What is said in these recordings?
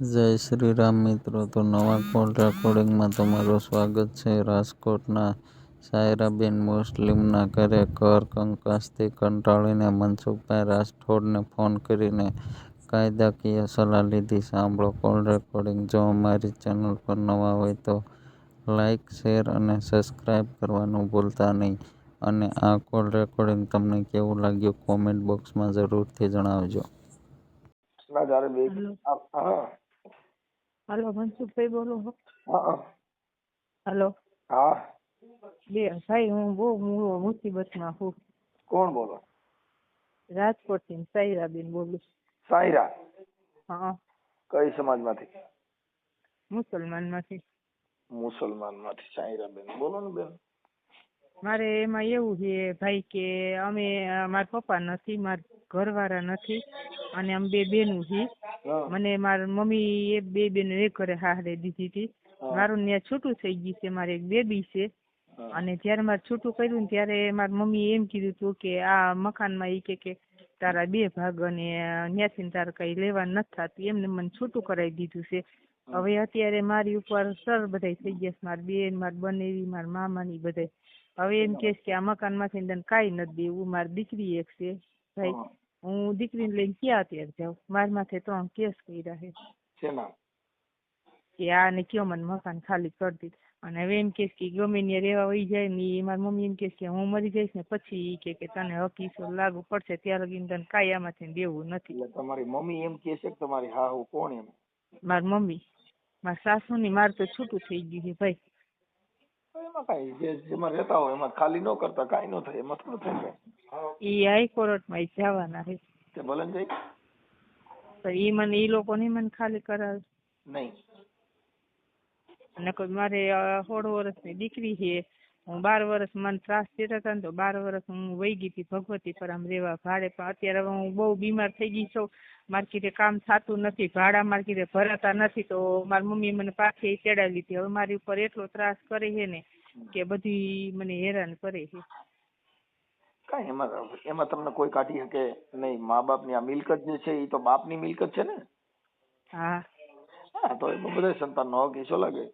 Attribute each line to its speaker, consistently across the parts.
Speaker 1: જય શ્રી રામ મિત્રો તો નવા કોલ રેકોર્ડિંગમાં તમારું સ્વાગત છે. રાજકોટના સાયરાબેન મુસ્લિમના ઘરે કર કંકાસથી કંટાળીને મનસુખભાઈ રાઠોડને ફોન કરીને કાયદાકીય સલાહ લીધી. સાંભળો કોલ રેકોર્ડિંગ જો અમારી ચેનલ પર નવા હોય તો લાઇક શેર અને સબસ્ક્રાઈબ કરવાનું ભૂલતા નહીં. અને આ કોલ રેકોર્ડિંગ તમને કેવું લાગ્યું કોમેન્ટ બોક્સમાં જરૂરથી જણાવજો.
Speaker 2: ના જ્યારે બે હા.
Speaker 3: હલો મનસુખભાઈ બોલો છો? હલો.
Speaker 2: હા.
Speaker 3: બે ભાઈ હું બહુ મુસીબતમાં છું
Speaker 2: કોણ બોલો?
Speaker 3: રાજકોટથી સાયરા સાયરાબેન બોલું
Speaker 2: સાયરા?
Speaker 3: હા.
Speaker 2: કઈ સમાજમાંથી?
Speaker 3: મુસલમાનમાંથી
Speaker 2: સાયરા બેન બોલો ને બેન.
Speaker 3: મારે એમાં એવું છે ભાઈ કે અમે મારા પપ્પા નથી મારા ઘરવાળા નથી અને અમે બે બેનું છીએ. મને મારા મમ્મી એ બે બેન એક ઘરે હારે દીધી હતી. મારું ત્યાં છૂટું થઈ ગયું છે મારે એક બેબી છે. અને જ્યારે મારે છૂટું કર્યું ત્યારે મારી મમ્મી એમ કીધું હતું કે આ મકાનમાં એ કે કે તારા બે ભાગ અને ત્યાંથી તારે કઈ લેવા નથી થતું. એમને મને છૂટું કરાવી દીધું છે. હવે અત્યારે મારી ઉપર સર બધાય થઈ ગયા છે મારી બેન મારી બનેવી મારા મામા ની બધાય. હવે એમ કે કે આ મકાનમાંથી તને કાંઈ નથી દેવું મારી દીકરી એક છે. ભાઈ
Speaker 2: હા.
Speaker 3: દીકરીને લઈને ક્યાં અત્યારે જાઉં? મારા માથે ત્રણ કેસ કર્યા છે. કે આ ને કયો મને મકાન ખાલી કરી અને હવે એમ કે કે ગમે ને રહેવા વહી જાય ને મારી મમ્મી એમ કે કે હું મરી જઈશ ને પછી એ કે કે તને હકીસો લાગુ પડશે ત્યાં લગી તને કાંઈ આમાંથી દેવું નથી.
Speaker 2: તમારી મમ્મી એમ કે છે કે તમારી હાહુ કોણ એમ?
Speaker 3: મારી મમ્મી? મારા સાસુ ની મારે તો છૂટું થઈ ગયું છે ભાઈ.
Speaker 2: એમાં કાંઈ જે જેમાં રહેતા હોય એમાં ખાલી ન કરતા કાંઈ ન થાય એમાં થોડું થાય.
Speaker 3: ઈ હાઈકોર્ટમાં જવાના છે.
Speaker 2: તે ભલે ને જાય
Speaker 3: તો ઈ મને ઈ લોકો ની મને ખાલી કરાવે.
Speaker 2: નહીં.
Speaker 3: અને કોઈ મારે સોળ વર્ષની દીકરી છે. હું બાર વર્ષ મને ત્રાસ દેતા હતા ને તો બાર વર્ષ હું વહી ગઈ હતી ભગવતી પર આમ રહેવા ભાડે. પણ અત્યારે હવે હું બહુ બીમાર થઈ ગઈ છું. મારી કીધે કામ થતું નથી ભાડા મારી કીધે ભરાતા નથી. તો મારી મમ્મી મને પાછી ચડાવી લીધી. હવે મારી ઉપર એટલો ત્રાસ કરે છે ને કે બધી મને હેરાન કરે છે.
Speaker 2: કાંઈ એમાં એમાં તમને કોઈ કાઢી શકે નહીં. મા બાપની આ મિલકત જે છે એ તો બાપની મિલકત છે ને?
Speaker 3: હા.
Speaker 2: હા તો એમાં બધા સંતાનનો હક ઈસો લાગે?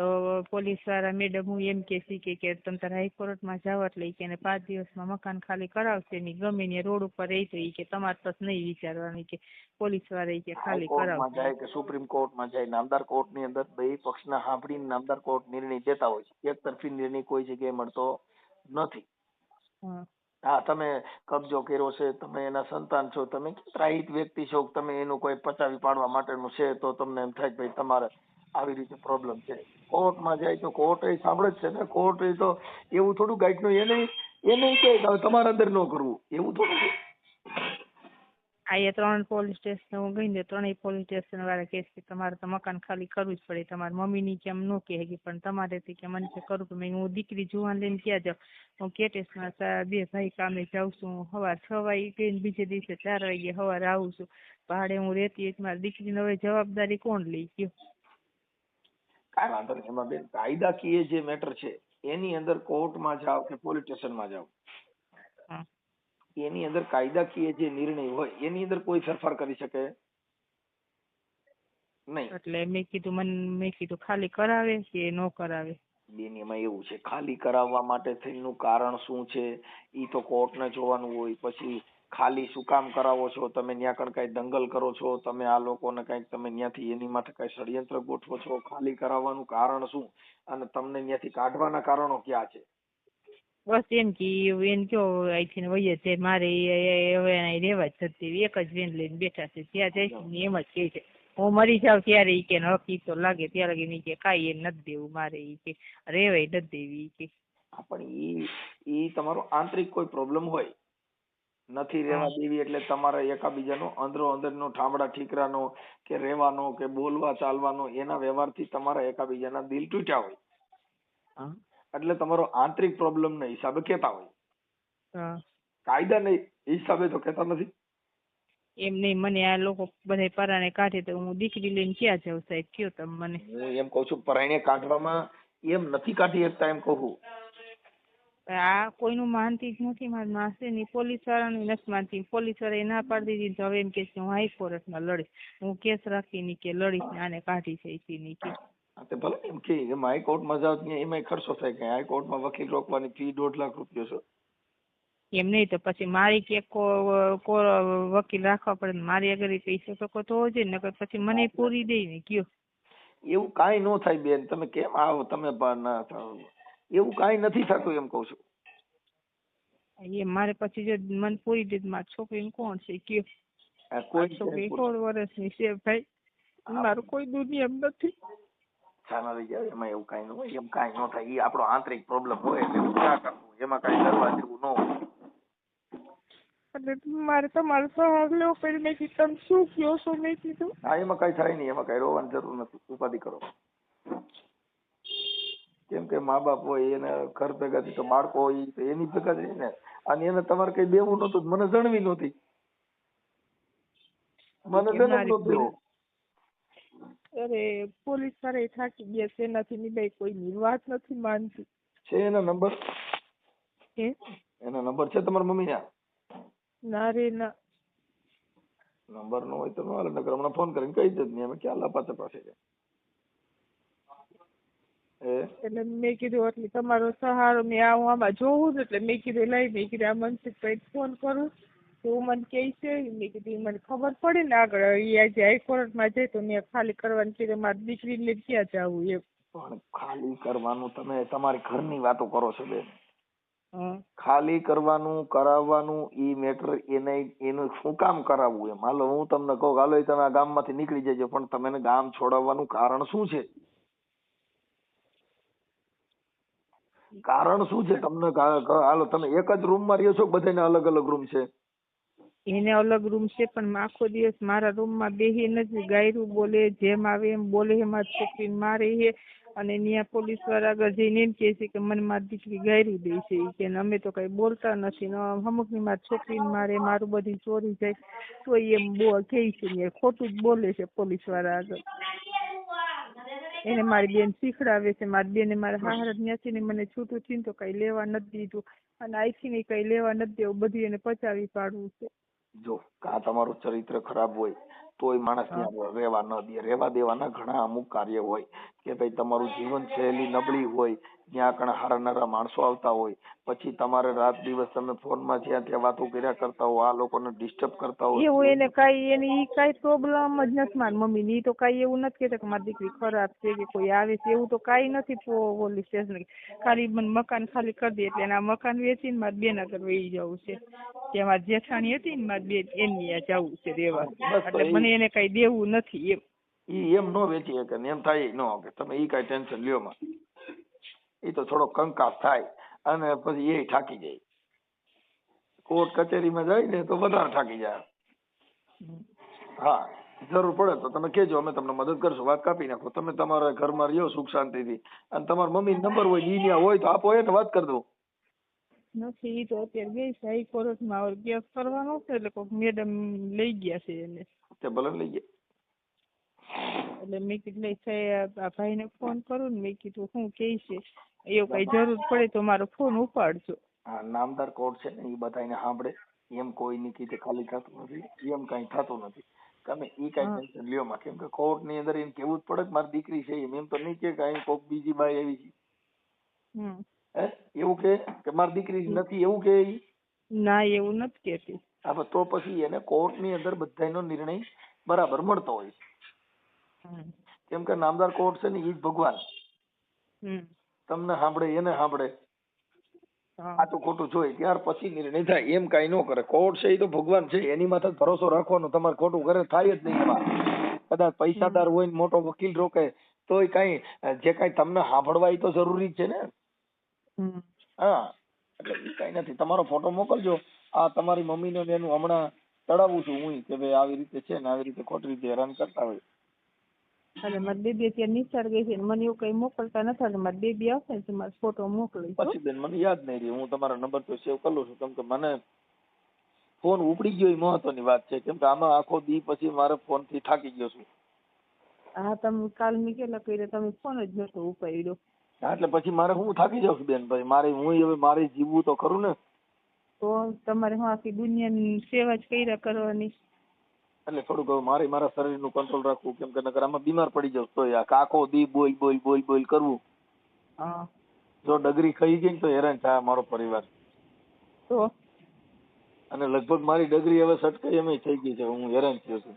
Speaker 3: તો પોલીસવાળા મેડમ હું એમ કે કે કે તમે તારે હાઈકોર્ટમાં જાઓ એટલે કે એને પાંચ દિવસમાં મકાન ખાલી કરાવશે ને ગમે ને રોડ ઉપર રહી તો કે તમારે તો નહીં વિચારવાનું કે પોલીસવાળા કે ખાલી
Speaker 2: કરાવશે. જાય કે સુપ્રીમ કોર્ટમાં જાય નામદાર કોર્ટની અંદર બે પક્ષના સાંભળીને નામદાર કોર્ટ નિર્ણય દેતા હોય છે. એક તરફી નિર્ણય કોઈ જગ્યાએ મળતો નથી.
Speaker 3: હા.
Speaker 2: હા તમે કબજો કર્યો છે તમે એના સંતાન છો તમે ત્રાહિત વ્યક્તિ છો તમે એનું કોઈ પચાવી પાડવા માટેનું છે તો તમને એમ થાય કે ભાઈ તમારે આવી રીતે પ્રોબ્લેમ છે. કોર્ટમાં જાય તો કોર્ટ એ સાંભળે છે ને, કોર્ટ એ તો એવું થોડું ગાઈડનું નહીં એ નહીં કે તમારા અંદર ન કરવું, એવું થોડું
Speaker 3: આ ત્રણ પોલીસ સ્ટેશન હું ગઈ ને ત્રણેય પોલીસ સ્ટેશન વાળા કહે છે તમારે તો મકાન ખાલી કરવું જ પડે, તમારી મમ્મીની કેમ ન કહે પણ તમારે કે મને કે કરવું મેં હું દીકરી જુવાન લઈને ક્યાં જાઉં? હું કેટેસમાં બે ભાઈ કામે જાઉં છું સવાર છ વાગે ગઈને બીજે દિવસે ચાર વાગે સવારે આવું છું. પહાડે હું રહેતી હતી મારી દીકરીને હવે જવાબદારી કોણ લઈ ગયો?
Speaker 2: કાંઈ વાંધો નહીં. એમાં બેન કાયદાકીય જે મેટર છે એની અંદર કોર્ટમાં જાઓ કે પોલીસ સ્ટેશનમાં જાઓ એની અંદર કાયદાકીય જે નિર્ણય હોય એની અંદર કોઈ ફેરફાર કરી શકે? નહીં.
Speaker 3: એટલે મેં કીધું મને મેં કીધું ખાલી કરાવે કે ન કરાવે?
Speaker 2: બેન એમાં એવું છે ખાલી કરાવવા માટે થઈનું કારણ શું છે? ઈ તો કોર્ટને જોવાનું હોય પછી ખાલી શું કામ કરાવો છો? તમે કણ કઈ દંગલ કરો છો? તમે આ લોકોને કંઈક તમે ન્યાથી એની માટે કઈ ષડયંત્ર ગોઠવો છો? ખાલી કરાવવાનું કારણ શું? અને તમને ન્યાથી કાઢવાના કારણો ક્યાં છે?
Speaker 3: બસ એમ કે એમ કયો અહીંથી વહીએ છે મારે હવે રહેવા જ નથી એક જ વેન લઈને બેઠા છે ત્યાં જઈશ ને એમ જ કહે છે. હું મરી જાઉં ત્યારે ઈ કે નક્કી તો લાગે. ત્યારે લગી ઈ કે કાંઈ એ નથી દેવું મારે. ઈ કે રેવાય નથી દેવી. કે
Speaker 2: પણ ઈ ઈ તમારો આંતરિક કોઈ પ્રોબ્લેમ હોય? નથી રહેવા દેવી એટલે તમારે એકાબીજાનો અંદરો અંદરનો ઠામડા ઠીકરાનો કે રહેવાનો કે બોલવા ચાલવાનો એના વ્યવહારથી તમારા એકાબીજાના દિલ તૂટ્યા હોય. એટલે તમારો આંતરિક પ્રોબ્લેમ ના હિસાબે કેતા હોય. કાયદાના હિસાબે તો કેતા નથી.
Speaker 3: એમ નહીં મને આ લોકો બધા પરાણે કાઢે તો હું દીકરી લઈને ક્યાં જાઉં સાહેબ? કયો તમે મને?
Speaker 2: હું એમ કઉ છું પરાણે કાઢવામાં એમ નથી કાઢી શકતા એમ કહું.
Speaker 3: આ કોઈનું માનતી જ નથી. મારી માસીની પોલીસ વાળાની નથી માનતી. પોલીસ વાળાએ ના પાડી દીધી તો હવે એમ કે હું હાઈકોર્ટમાં લડીશ. હું કેસ રાખીને કે લડીશ ને આને કાઢી છે ની કે.
Speaker 2: તે ભલે એમ કે એમાં હાઈકોર્ટમાં જાઓ ત્યાં એમાંય ખર્ચો થાય કે હાઈકોર્ટમાં વકીલ રોકવાની ફી દોઢ લાખ રૂપિયો છે.
Speaker 3: એમ નહીં તો પછી મારી કે વકીલ રાખવા પડે મારી એ પૈસા ટકો તો હોજે ને પછી મને પૂરી દે ને કયો
Speaker 2: એવું કાંઈ ન થાય બેન. તમે કેમ આવો? તમે પણ ના થાવ. એવું કાંઈ નથી થતું એમ કહું છું.
Speaker 3: એ મારે પછી જો મન પૂરી દીધ મારી છોકરીને કોણ છે
Speaker 2: કે કોઈ
Speaker 3: છોકરી સોળ વર્ષની છે ભાઈ. મારું કોઈ દુનિયા નથી.
Speaker 2: છાના લઈ જાય એમાં એવું કાંઈ ન હોય એમ કાંઈ ન થાય. એ આપણો આંતરિક પ્રોબ્લેમ હોય એટલે ના કરવું એમાં કાંઈ કરવા જેવું ન હોય.
Speaker 3: એટલે મારે તમારો સહારો લેવો પડે. મેં કીધું તમે શું કયો છો? મેં કીધું.
Speaker 2: હા એમાં કાંઈ થાય નહીં. એમાં કાંઈ રોવાની જરૂર નથી. ઉપાધિ કરો. કેમ કે મા બાપ હોય એને ઘર ભેગા થી તો બાળકો હોય તો એની ભેગા જ ને અને એને તમારે કઈ દેવું નતું મને જણવી નહોતી. મને
Speaker 3: અરે પોલીસવાળા થાકી ગયા છે એનાથી નિભાઈ કોઈની વાત નથી માનતી.
Speaker 2: છે એના નંબર? એનો નંબર છે તમારા મમ્મી ના
Speaker 3: ના રે ના.
Speaker 2: નંબર નો હોય તો ન હાલે નકર હમણાં ફોન કરીને કહી દે ને અમે ક્યાં લાપાતા પાસે એ
Speaker 3: એટલે મેં કીધું એટલે તમારો સહારો મેં આ હું આમાં જોઉં છું. એટલે મેં કીધું લઈ. મેં કીધું આ મનસુખભાઈ ફોન કરું. તો મને કહે છે. મેં કીધું મને ખબર પડે ને આગળ. એ આજે હાઈકોર્ટમાં જાય તો મેં ખાલી કરવાની કીધું મારી દીકરીને લઈને ક્યાં જવું એ
Speaker 2: પણ ખાલી કરવાનું તમે તમારી ઘરની વાતો કરો છો બેન. ખાલી કરવાનું કરાવવાનું ઈ મેટર એને એનું શું કામ કરાવવું એમ? હાલો હું તમને કહું હાલો તમે આ ગામમાંથી નીકળી જજો પણ તમે ગામ છોડાવવાનું કારણ શું છે? કારણ શું છે? તમને હાલો, તમે એક જ રૂમમાં રહ્યો છો? બધાને અલગ અલગ રૂમ છે.
Speaker 3: એને અલગ રૂમ છે, પણ આખો દિવસ મારા રૂમમાં બેહી નથી ગાયરું બોલે, જેમ આવે એમ બોલે, એમાં છોકરી છોકરીને મારે છે અને ત્યાં પોલીસવાળા આગળ જઈને એમ કહે છે કે મને મારી દીકરી ગાયરું દે છે. કે અમે તો કઈ બોલતા નથી. અમુકની મારી છોકરીને મારે, મારું બધી ચોરી જાય. તો એમ બો કહે છે ખોટું જ બોલે છે પોલીસવાળા આગળ. એને મારી બેન શીખડાવે છે મારી બેને મારા હાહર ન્યાસી ને મને છૂટું થયું તો કઈ લેવા નથી દીધું. અને અહીંથી ને કઈ લેવા નથી દેવું બધું એને પચાવી પાડવું છે.
Speaker 2: જો કા તમારું ચરિત્ર ખરાબ હોય તોય માણસ ત્યાં રહેવા ન દે. રહેવા દેવાના ઘણા અમુક કાર્ય હોય કે ભાઈ તમારું જીવન સહેલી નબળી હોય ત્યાં કણ હારનારા માણસો આવતા હોય પછી તમારે રાત દિવસ તમે ફોનમાં જ્યાં ત્યાં વાતો કર્યા કરતા હો આ લોકોને ડિસ્ટર્બ કરતા હોય
Speaker 3: એવું એને કઈ એની ઈ કાંઈ પ્રોબ્લેમ જ નથી મારી મમ્મીની. ઈ તો કઈ એવું નથી કે મારી દીકરી ખરાબ છે કે કોઈ આવે છે. એવું તો કઈ નથી પોલીસ સ્ટેશન ખાલી મને મકાન ખાલી કરી દે એટલે એના મકાન વેચીને મારે બેન આગળ વહી જવું છે. કે મારી જેઠાણી હતી ને મારી બેન એની જવું છે
Speaker 2: રેવા
Speaker 3: એટલે મને એને કઈ દેવું નથી એમ.
Speaker 2: ઈ એમ નો વેચી શકે એમ થાય નો કે તમે ઈ કઈ ટેન્શન લ્યો માં. ઈ તો થોડો કંકાસ થાય અને પછી એ થાકી જાય. કોર્ટ કચેરીમાં જાય ને તો વધારે થાકી જાય. હા જરૂર પડે તો તમે કેજો અમે તમને મદદ કરશું. વાત કાપી નાખો. તમે તમારા ઘરમાં રહ્યો સુખ શાંતિથી. અને તમારા મમ્મી નંબર હોય ઈ હોય તો આપો એને વાત કરી દો.
Speaker 3: નથી ઈ તો અત્યારે ગઈ છે હાઈકોર્ટમાં હવે કેસ કરવાનો છે એટલે કોઈક મેડમ લઈ ગયા છે એને.
Speaker 2: તે ભલે લઈ ગયા.
Speaker 3: એટલે મેં કીધું લઈ સાહેબ આ ભાઈને ફોન કરું ને મેં કીધું શું કે છે એવું કઈ જરૂર પડે તો મારો ફોન ઉપાડજો.
Speaker 2: હા નામદાર કોર્ટ છે ને એ બધાને સાંભળે. એમ કોઈની કીધે ખાલી થતું નથી એમ કઈ થતું નથી. તમે ઈ કઈ
Speaker 3: હા.
Speaker 2: ટેન્શન લ્યો માં કેમ કે કોર્ટની અંદર એમ કેવું જ પડે કે મારી દીકરી છે એમ. એમ તો નહીં કે કઈ કોક બીજી બાઈ આવી છે.
Speaker 3: હમ.
Speaker 2: હે? એવું કે? કે મારી દીકરી નથી એવું કે ઈ?
Speaker 3: ના એવું નથી કેતી
Speaker 2: હા તો પછી એને કોર્ટની અંદર બધાનો નિર્ણય બરાબર મળતો હોય કેમ કે નામદાર કોર્ટ છે ને ઈ જ ભગવાન. તમને સાંભળે એને સાંભળે.
Speaker 3: આ
Speaker 2: તો ખોટું જોઈ ત્યાર પછી નિર્ણય થાય. એમ કઈ ન કરે. કોર્ટ છે એ તો ભગવાન છે એની માથે ભરોસો રાખવાનો. તમારે ખોટું કરે થાય જ નહીં એમાં. કદાચ પૈસાદાર હોય ને મોટો વકીલ રોકે તોય કઈ જે કઈ તમને સાંભળવા ઈ તો જરૂરી જ છે ને. હા એટલે ઈ કઈ નથી. તમારો ફોટો મોકલજો. આ તમારી મમ્મી ને એનું હમણાં ચડાવું છું હું કે ભાઈ આવી રીતે છે ને આવી રીતે ખોટી રીતે હેરાન કરતા હોય.
Speaker 3: અને મારી બેબી અત્યારે નિસાર ગઈ છે મને એવું કઈ મોકલતા નથી એટલે મારી બેબી આવશે ને તો મારો ફોટો મોકલી
Speaker 2: પછી બેન મને યાદ નહીં રહી હું તમારો નંબર તો સેવ કરું છું. કેમ કે મને ફોન ઉપડી ગયો એ મહત્વની વાત છે. કેમ કે આમાં આખો દી પછી મારે ફોનથી થાકી ગયો છું.
Speaker 3: હા તમે કાલ મેં કેટલા કર્યા? તમે ફોન જ નતો ઉપાડ્યો.
Speaker 2: હા, એટલે પછી મારે હું થાકી જાઉં છું બેન પછી મારે હું હવે મારે જીવવું તો ખરું ને?
Speaker 3: તો તમારે હું આખી દુનિયાની સેવા જ કર્યા કરવાની?
Speaker 2: એટલે થોડુંક હવે મારે મારા શરીરનું કંટ્રોલ રાખવું કેમ કે નકર આમાં બીમાર પડી જાઉં તો આ કાકો દી બોલ બોલ બોલ બોલ કરવું.
Speaker 3: હા.
Speaker 2: જો ડગરી ખાઈ ગઈ તો હેરાન થાય મારો પરિવાર.
Speaker 3: તો?
Speaker 2: અને લગભગ મારી ડગરી હવે સટકાઈ એમ થઈ ગઈ છે હું હેરાન થયો છું.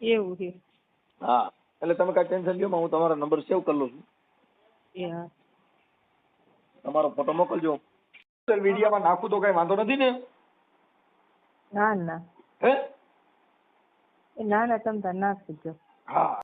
Speaker 3: એવું છે.
Speaker 2: હા એટલે તમે કાંઈ ટેન્શન લ્યો હું તમારા નંબર સેવ કરી લઉં છું. તમારો ફોટો મોકલજો. સોશિયલ મીડિયામાં નાખું તો કઈ વાંધો નથી ને?
Speaker 3: ના ના.
Speaker 2: હે?
Speaker 3: ના ના તમ તાર નાખજો.
Speaker 2: હા.